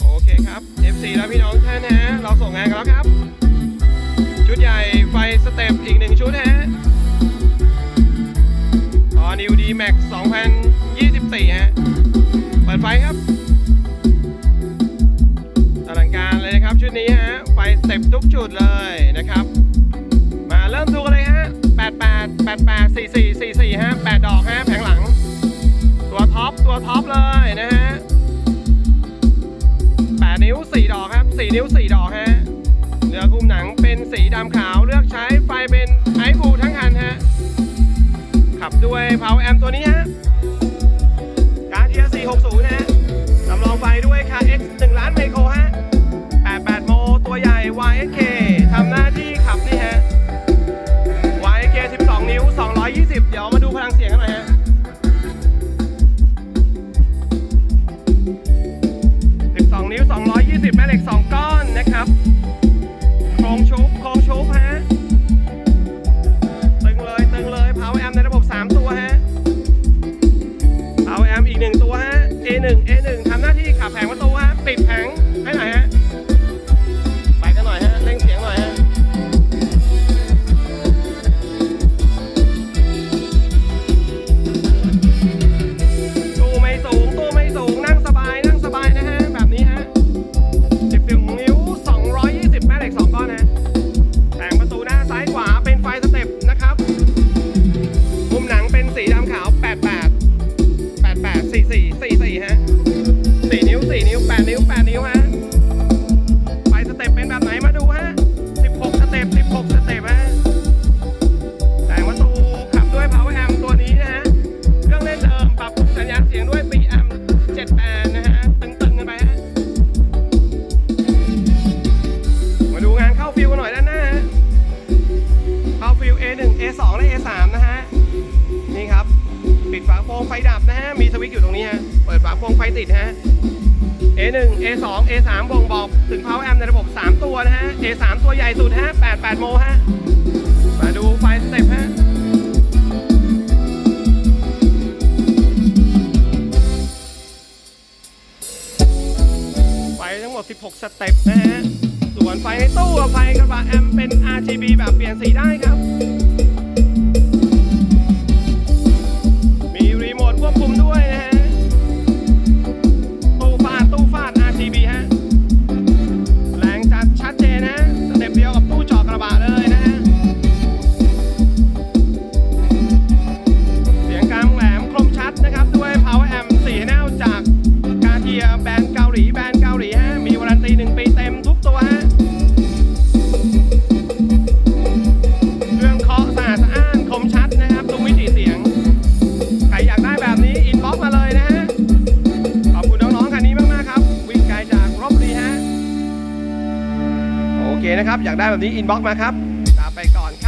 โอเคครับ F4 แล้วพี่น้องท่านฮะ เราส่งงานกันแล้วครับ ชุดใหญ่ไฟสเต็ปอีกหนึ่งชุดฮะออนิวดีแม็ก2024 ฮะ เปิดไฟครับอลังการเลยนะครับ ชุดนี้ฮะ ไฟสเต็ปทุกจุดเลยนะครับ มาเริ่มดูกันเลยฮะ 88 88 44 อปเลยนะฮะ8นิ้ว4ดอกครับ4นิ้ว4ดอกฮะเรือคุมหนังเป็นสีดำขาวเลือกใช้ไฟเป็นไอบูทั้งคันฮะขับด้วย Power Amp ตัวนี้ฮะการเทีย460 ฮะสำรองไฟด้วยค่ะ X 1ล้านไมโครฮะ88โมตัวใหญ่ YSK 220 แม่เหล็ก 2 ก้อนนะครับ โครงชุบ โครงชุบฮะ ตึงเลย ตึงเลย Power Amp ในระบบ 3 ตัวฮะ Power Amp อีก 1 ตัวฮะ A1 A1 ทำหน้าที่ขับแผงประตูฮะ ปิดแผง 220แม่เหล็ก2ก้อนนะแผงประตูหน้าซ้ายขวาเป็นไฟสเต็ปนะครับ มุมหนังเป็นสีดำขาว 88 88 44 44ฮะ4นิ้ว 4 นิ้ว 8 นิ้ว 8 นิ้วฮะ A2 และ A3 นะฮะ นี่ครับ ปิดฝาโปรงไฟดับนะฮะ มีสวิตช์อยู่ตรงนี้ฮะ เปิดฝาโปรงไฟติดฮะ A1 A2 A3 บ่งบอกถึง power amp ในระบบ 3 ตัวนะฮะ A3 ตัวใหญ่สุดฮะ 88 โมฮะ มาดูไฟสเต็ปฮะไฟทั้งหมด 16 สเต็ปนะฮะ ส่วนไฟในตู้กับไฟกระบะแอมเป็น RGB แบบเปลี่ยนสีได้ครับ เคนะครับ อยากได้แบบนี้อินบ็อกมาครับลาไปก่อนครับ